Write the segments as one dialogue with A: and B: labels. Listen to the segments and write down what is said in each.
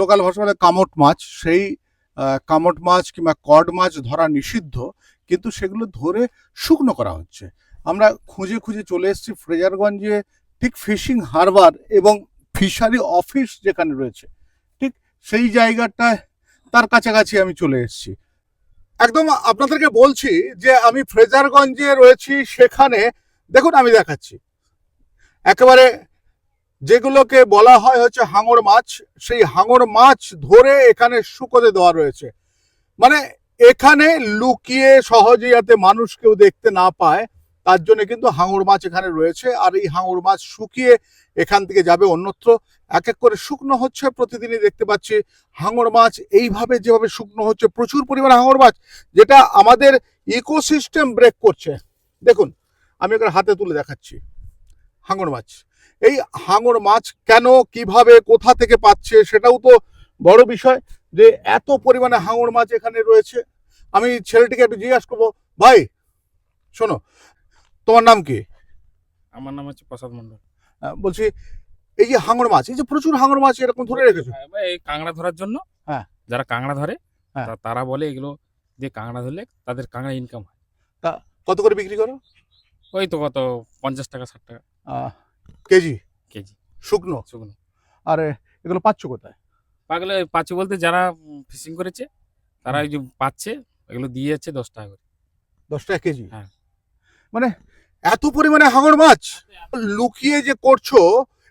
A: Local ভাষা বলে কামট মাছ, সেই কামট মাছ কিংবা কড মাছ ধরা নিষিদ্ধ, কিন্তু সেগুলো ধরে শুকনো করা হচ্ছে। আমরা খুঁজে খুঁজে চলে এসেছি ফ্রেজারগঞ্জে, ঠিক ফিশিং হারবার এবং ফিশারি অফিস যেখানে রয়েছে, ঠিক সেই জায়গাটায় তার কাছাকাছি আমি চলে এসেছি। একদম আপনাদেরকে বলছি যে আমি ফ্রেজারগঞ্জে রয়েছি, সেখানে দেখুন আমি দেখাচ্ছি। একেবারে যেগুলোকে বলা হয় হচ্ছে হাঙর মাছ, সেই হাঙর মাছ ধরে এখানে শুকোতে দেওয়া রয়েছে। মানে এখানে লুকিয়ে সহজে যাতে মানুষ কেউ দেখতে না পায়, তার জন্য কিন্তু হাঙর মাছ এখানে রয়েছে। আর এই হাঙর মাছ শুকিয়ে এখান থেকে যাবে অন্যত্র। এক এক করে শুকনো হচ্ছে, প্রতিদিনই দেখতে পাচ্ছি হাঙর মাছ এইভাবে যেভাবে শুকনো হচ্ছে, প্রচুর পরিমাণে হাঙর মাছ, যেটা আমাদের ইকোসিস্টেম ব্রেক করছে। দেখুন, আমি এখানে হাতে তুলে দেখাচ্ছি হাঙর মাছ। এই হাঙর মাছ কেন কীভাবে কোথা থেকে পাচ্ছে সেটাও তো বড় বিষয় যে এত পরিমাণে হাঙর মাছ এখানে রয়েছে। আমি ছেলেটিকে একটু জিজ্ঞাসা করব ভাই শোনো তোমার নাম কি?
B: আমার নাম হচ্ছে প্রসাদ মন্ডল
A: বলছি এই যে হাঙর মাছ এই যে প্রচুর হাঙর মাছ এরকম ধরে রেখেছো?
B: হ্যাঁ, এই কাঁকড়া ধরার জন্য
A: হ্যাঁ।
B: যারা কাঁকড়া ধরে
A: হ্যাঁ।
B: তারা বলে এগুলো দিয়ে কাঁকড়া ধরলে তাদের কাঁকড়া ইনকাম হয়।
A: তা কত করে বিক্রি করো?
B: ওই তো কত পঞ্চাশ টাকা ষাট টাকা।
A: কেজি?
B: কেজি।
A: শুকনো?
B: শুকনো।
A: আর এগুলো পাচ্ছ কোথায়?
B: পাগলে পাচ্ছি বলতে যারা ফিশিং করেছে তারা ওই যে পাচ্ছে এগুলো দিয়ে যাচ্ছে দশ টাকা করে।
A: দশ টাকা কেজি?
B: হ্যাঁ।
A: মানে এত পরিমাণে হাঙর মাছ? লুকিয়ে যে করছ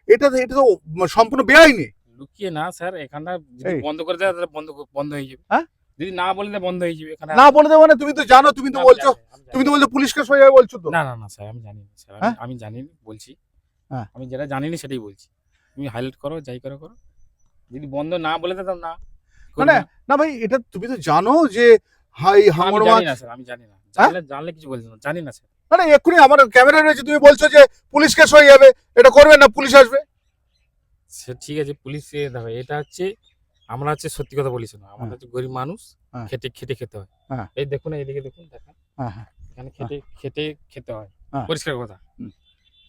A: এটা এটা তো সম্পূর্ণ বেআইনি।
B: লুকিয়ে না স্যার এখানটা যদি বন্ধ করে দেয় তাহলে বন্ধ বন্ধ হয়ে যাবে।
A: হ্যাঁ?
B: যদি না বলে দেয় বন্ধ হয়ে যাবে এখানে।
A: না বলে দেবো মানে তুমি তো জানো তুমি তো বলছো। তুমি তো বলছো পুলিশকে সরে যাবে বলছো তো।
B: না না না স্যার আমি জানি না স্যার আমি-
A: হ্যাঁ?
B: জানি বলছি।
A: হ্যাঁ।
B: আমি যেটা জানি না সেটাই বলছি তুমি হাইলাইট করো যাই করো করো যদি বন্ধ না বলে তাহলে না
A: মানে
B: না।
A: ভাই এটা তুমি তো জানো যে হাই
B: আমি
A: হাঙর
B: জানি
A: মাছ
B: আমি জানি না? জানলে জানলে কিছু বলছি না জানি না স্যার
A: মানে এক্ষুনি আমার ক্যামেরা রয়েছে তুমি বলছো যে পুলিশ কেস হয়ে যাবে এটা করবে না পুলিশ আসবে
B: সে ঠিক আছে পুলিশ দেখো এটা হচ্ছে আমরা হচ্ছে সত্যি কথা বলিস না আমরা
A: হ্যাঁ।
B: হচ্ছে গরিব মানুষ
A: হ্যাঁ।
B: খেটে খেটে খেতে হয়
A: হ্যাঁ।
B: এই দেখুন এইদিকে দেখুন দেখেন
A: হ্যাঁ হ্যাঁ
B: এখানে খেটে খেটে খেতে হয়। পরিষ্কার কথা।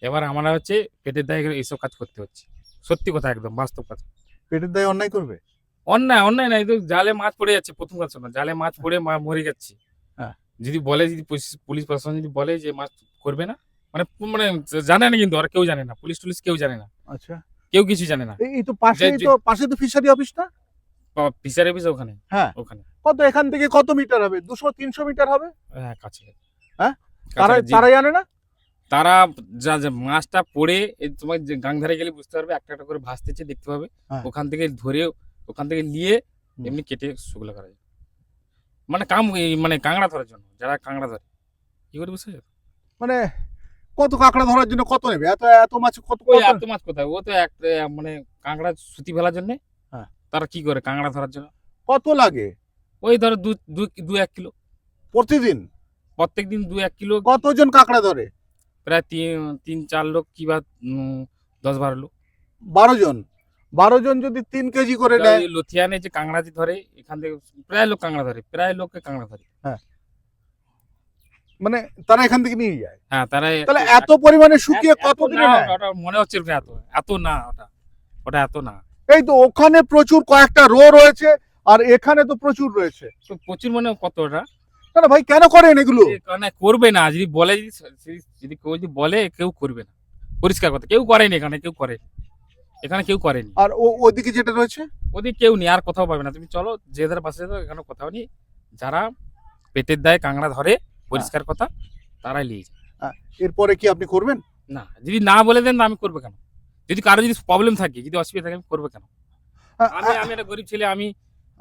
B: এবার আমরা হচ্ছে পেটের দায়ে এইসব কাজ করতে হচ্ছে। সত্যি কথা একদম বাস্তব কথা।
A: পেটের দায় অন্যায় করবে?
B: অন্যায় অন্যায় নাই তো জালে মাছ পড়ে যাচ্ছে প্রথম কথা শোনো জালে মাছ পড়ে মা- মরে যাচ্ছে।
A: হ্যাঁ।
B: যদি বলে যদি পুলিশ- প্রশাসন যদি বলে যে মাছ করবে না মানে মানে জানে না কিন্তু আর কেউ জানে না পুলিশ টুলিশ কেউ জানে না।
A: আচ্ছা।
B: কেউ কিছু জানে না।
A: এই- তো পাশেই
B: যে-
A: তো পাশে তো ফিশারি অফিস না
B: ফিশারি অফিস ওখানে
A: হ্যাঁ।
B: ওখানে।
A: কত এখান থেকে কত মিটার হবে? দুশো তিনশো মিটার হবে?
B: হ্যাঁ কাছে
A: হ্যাঁ? তারা জানে না?
B: তারা যা যা মাছটা পড়ে তোমার যে গাংধারে গেলে বুঝতে পারবে একটা একটা করে ভাসতেছে দেখতে পাবে।
A: হ্যাঁ।
B: ওখান থেকে ধরে ওখান থেকে নিয়ে এমনি কেটে শুকলো করা যায়। মানে কাম মানে কাঁকড়া ধরার জন্য যারা কাঁকড়া ধরে। কি করে বুঝতে পারছ?
A: মানে কত কাঁকড়া ধরার জন্য কত নেবে? এত এত মাছ কত
B: এত মাছ কোথায়? ও তো এক মানে কাঁকড়া সুতি ফেলার জন্য
A: হ্যাঁ।
B: তারা কি করে কাঁকড়া ধরার জন্য?
A: কত লাগে?
B: ওই ধরো দু দু দু এক কিলো।
A: প্রতিদিন?
B: প্রত্যেক দিন দু এক কিলো।
A: কতজন কাঁকড়া ধরে?
B: প্রায় তিন তিন চার লোক কি বা দশ বারো লোক।
A: বারো জন? বারো জন যদি তিন কেজি করে নেয়
B: লথিয়ানে যে কাঁকড়া ধরে এখান থেকে প্রায় লোক কাঁকড়া ধরে প্রায় লোককে কাঁকড়া ধরে।
A: মানে তারা এখান থেকে নিয়ে যায়?
B: হ্যাঁ তারা
A: তাহলে এত পরিমাণে শুকিয়ে কত দিনে
B: না, ওটা মনে হচ্ছে এত এত না ওটা ওটা এত না।
A: এই তো ওখানে প্রচুর কয়েকটা রো রয়েছে আর এখানে তো প্রচুর রয়েছে।
B: প্রচুর মনে হয় কত ওটা?
A: না না ভাই? কেন করেন এগুলো?
B: কারণে করবে না। যদি বলে যদি কেউ যদি বলে কেউ করবে না। পরিষ্কার কথা। কেউ করেনি এখানে কেউ করে। এখানে কেউ করেনি।
A: আর ও ওদিকে যেটা রয়েছে?
B: ওদিকে কেউ নেই আর কোথাও পাবে না। তুমি চলো যে ধারে পাশে এখানে কোথাও নেই। যারা পেটের দায়ে কাঁকড়া ধরে পরিষ্কার কথা তারাই নিয়ে যায়
A: এরপরে কি আপনি করবেন?
B: না যদি না বলে দেন না আমি করব কেন? যদি কারও যদি প্রবলেম থাকে যদি অসুবিধা থাকে আমি করব কেন? আমি আমি একটা গরিব ছেলে আমি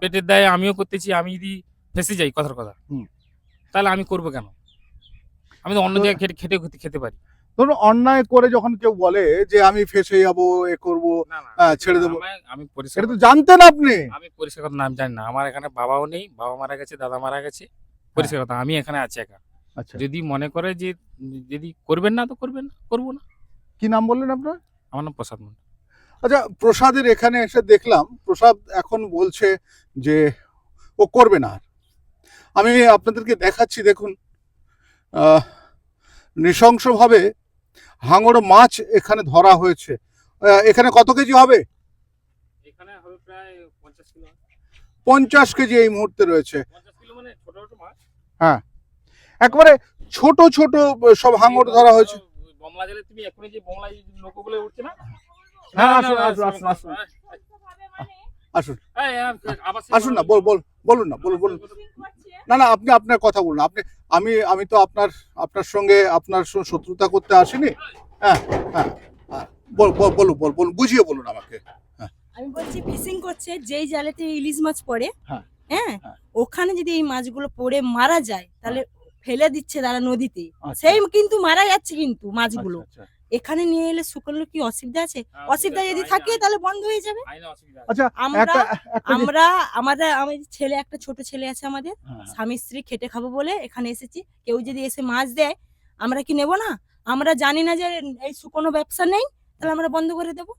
B: পেটের দায়ে আমিও করতেছি আমি যদি ফেসে যাই কথার কথা। তাহলে আমি করব কেন? আমি তো অন্য জায়গায় খেটে খেটে খেতে পারি।
A: ধরুন অন্যায় করে যখন কেউ বলে যে আমি ফেসে যাব এ করব হ্যাঁ, ছেড়ে দেবো।
B: আমি- পরিষ্কার
A: তো জানতেন আপনি।
B: আমি পরিষ্কার কথা নাম জানি না। আমার এখানে বাবাও নেই বাবা মারা গেছে দাদা মারা গেছে। পরিষ্কার কথা আমি এখানে আছি একা।
A: আচ্ছা।
B: যদি মনে করে যে যদি করবেন না তো করবেন না করব না।
A: কি নাম বললেন আপনার?
B: আমার নাম প্রসাদ মন্ডল
A: আচ্ছা প্রসাদের এখানে এসে দেখলাম প্রসাদ এখন বলছে যে ও করবে না আর। আমি আপনাদেরকে দেখাচ্ছি দেখুন। নৃশংসভাবে হাঙর মাছ এখানে ধরা হয়েছে। এখানে কত কেজি হবে?
B: এখানে হবে প্রায় পঞ্চাশ
A: কেজি এই মুহূর্তে রয়েছে।
B: মানে ছোট ছোট মাছ।
A: একবারে ছোট ছোট সব হাঙর ধরা হয়েছে।
B: তুমি এখনই যে নৌকোগুলো উঠছে না?
A: হ্যাঁ, আসুন, আসুন, আসুন, আসুন।
B: এই,
A: আসুন।
B: এই, এই, আবার সেই
A: আসুন না বল বল। বলুন না বলুন বলুন। না না আপনি আপনার কথা বলুন। আপনি আমি আমি তো আপনার আপনার সঙ্গে আপনার শত্রুতা করতে আসিনি। হ্যাঁ হ্যাঁ হ্যাঁ, বল বল বলুন বল বলুন বুঝিয়ে বলুন আমাকে।
C: আমি বলছি ফিশিং করছে যেই জালেতে ইলিশ মাছ পড়ে
A: হ্যাঁ,
C: হ্যাঁ
A: হ্যাঁ।
C: ওখানে যদি এই মাছগুলো পড়ে মারা যায় তাহলে ফেলে দিচ্ছে তারা নদীতে।
A: আচ্ছা,
C: সেই কিন্তু মারা যাচ্ছে কিন্তু মাছগুলো।
A: আচ্ছা, আচ্ছা।
C: এখানে নিয়ে এলে শুকনো কি অসুবিধা আছে?
B: হ্যাঁ,
C: অসুবিধা যদি থাকে তাহলে বন্ধ হয়ে যাবে।
A: আচ্ছা
C: আমরা আমরা আমাদের আমাদের ছেলে একটা ছোট ছেলে আছে আমাদের।
A: হ্যাঁ,
C: স্বামী স্ত্রী খেটে খাব বলে এখানে এসেছি। কেউ যদি এসে মাছ দেয় আমরা কি নেব না? আমরা জানি না যে এই শুকনো ব্যবসা নেই তাহলে আমরা বন্ধ করে দেবো।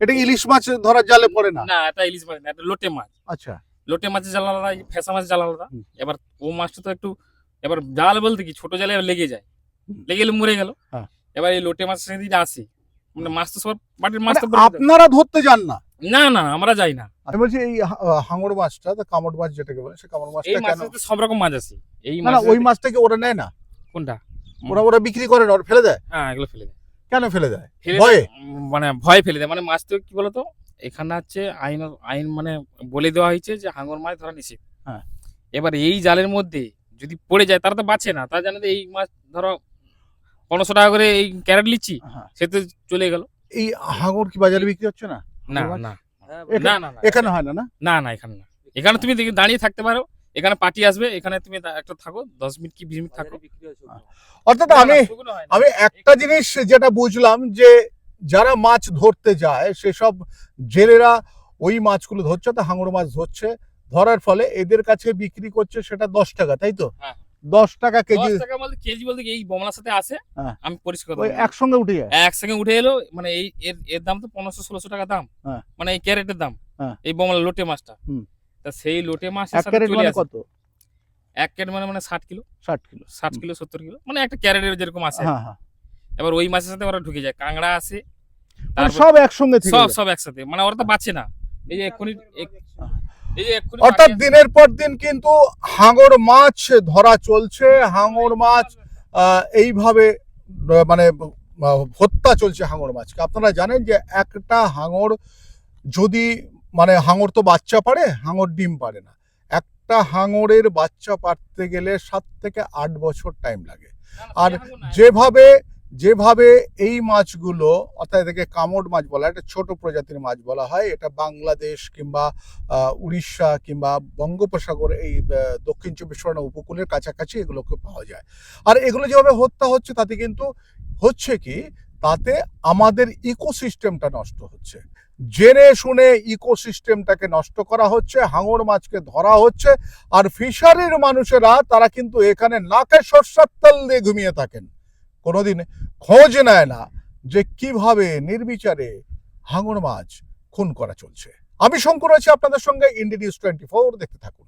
A: এটা ইলিশ মাছ ধরার জালে পড়ে না?
B: না এটা ইলিশ মাছ না এটা লোটে মাছ।
A: আচ্ছা।
B: লোটে মাছের জাল আলাদা ফেসা মাছের জাল আলাদা। এবার ও মাছটা তো একটু এবার জাল বলতে কি ছোট জালে লেগে যায়। লেগে গেলে মরে গেল।
A: হ্যাঁ।
B: এবার এই লোটে মাছের সঙ্গে আসে মানে মাছ তো সব বাটির মাছ
A: মানে
B: তো
A: আপনারা ধরতে যান না?
B: না না আমরা যাই না।
A: আমি বলছি এই হা- হাঙর মাছটা তো কামড় মাছ যেটাকে বলে সে কামড় মাছটা কেন?
B: মাছের তো সব রকম মাছ আছে। এই
A: না না ওই মাছটাকে ওরা নেয় না?
B: কোনটা?
A: ওরা ওরা বিক্রি করে না ওরা ফেলে দেয়?
B: হ্যাঁ এগুলো ফেলে দেয়।
A: কেন ফেলে দেয়? ভয়ে?
B: মানে ভয় ফেলে দেয়। মানে মাছ তো কি বলতো এখানে হচ্ছে আইন আইন মানে বলে দেওয়া হয়েছে যে হাঙর মাছ ধরা নিষেধ।
A: হ্যাঁ।
B: এবার এই জালের মধ্যে যদি পড়ে যায় তারা তো বাঁচে না। তারা জানে যে এই মাছ ধরো পনেরোশো টাকা করে এই ক্যারেট লিচ্ছি
A: হ্যাঁ।
B: সে তো চলে গেল।
A: এই হাঙর কি বাজারে বিক্রি হচ্ছে না?
B: না না।
A: এখানে-
B: না না
A: এখানে হয় না না?
B: না না এখানে না। এখানে তুমি দাঁড়িয়ে থাকতে পারো। এখানে পার্টি আসবে এখানে তুমি একটা থাকো দশ মিনিট কি বিশ মিনিট থাকো।
A: অর্থাৎ
B: না, না,
A: আমি
B: হয়।
A: আমি একটা জিনিস যেটা বুঝলাম যে যারা মাছ ধরতে যায় সেসব জেলেরা ওই মাছগুলো ধরছে তো হাঙর মাছ ধরছে ধরার ফলে এদের কাছে বিক্রি করছে সেটা দশ টাকা তাই তো?
B: হ্যাঁ।
A: দশ টাকা কেজি।
B: টাকা বলতে কেজি বলতে এই বমলার সাথে আসে
A: হ্যাঁ।
B: আমি পরিষ্কার
A: ওই একসঙ্গে উঠে যায়?
B: একসঙ্গে উঠে এলো মানে এই এর এর দাম তো পনেরোশো ষোলোশো টাকা দাম।
A: হ্যাঁ।
B: মানে এই ক্যারেটের দাম।
A: হ্যাঁ।
B: এই বমলা লোটে মাছটা। তা সেই লোটে মাছ
A: এক ক্যারেট মানে কত?
B: এক ক্যারেট মানে মানে ষাট কিলো।
A: ষাট কিলো।
B: ষাট কিলো সত্তর কিলো। মানে একটা ক্যারেটের যেরকম আসে
A: হ্যাঁ হ্যাঁ।
B: এবার ওই মাছের সাথে ওরা ঢুকে যায়। কাংড়া আসে
A: মানে সব একসঙ্গে
B: সব সব একসাথে। মানে ওরা তো বাঁচে না। এই যে এক্ষুনি
A: অর্থাৎ দিনের পর দিন কিন্তু হাঙর মাছ ধরা চলছে হাঙর মাছ এইভাবে মানে হত্যা চলছে হাঙর মাছকে। আপনারা জানেন যে একটা হাঙর যদি মানে হাঙর তো বাচ্চা পারে হাঙর ডিম পারে না। একটা হাঙরের বাচ্চা পারতে গেলে সাত থেকে আট বছর টাইম লাগে। আর যেভাবে যেভাবে এই মাছগুলো, অর্থাৎ এটাকে কামড় মাছ বলা এটা ছোট প্রজাতির মাছ বলা হয়, এটা বাংলাদেশ কিংবা উড়িষ্যা কিংবা বঙ্গোপসাগর এই দক্ষিণ চব্বিশ পরগনা উপকূলের কাছাকাছি এগুলোকে পাওয়া যায়। আর এগুলো যেভাবে হত্যা হচ্ছে, তাতে কিন্তু হচ্ছে কি, তাতে আমাদের ইকোসিস্টেমটা নষ্ট হচ্ছে। জেনে শুনে ইকোসিস্টেমটাকে নষ্ট করা হচ্ছে, হাঙর মাছকে ধরা হচ্ছে, আর ফিশারির মানুষেরা, তারা কিন্তু এখানে নাকে সর্ষার দিয়ে ঘুমিয়ে থাকেন। কোনোদিন খোঁজ নেয় না যে কীভাবে নির্বিচারে হাঙর মাছ খুন করা চলছে। আমি শঙ্কর আছি আপনাদের সঙ্গে ইন্ডি নিউজ টোয়েন্টি ফোর দেখতে থাকুন।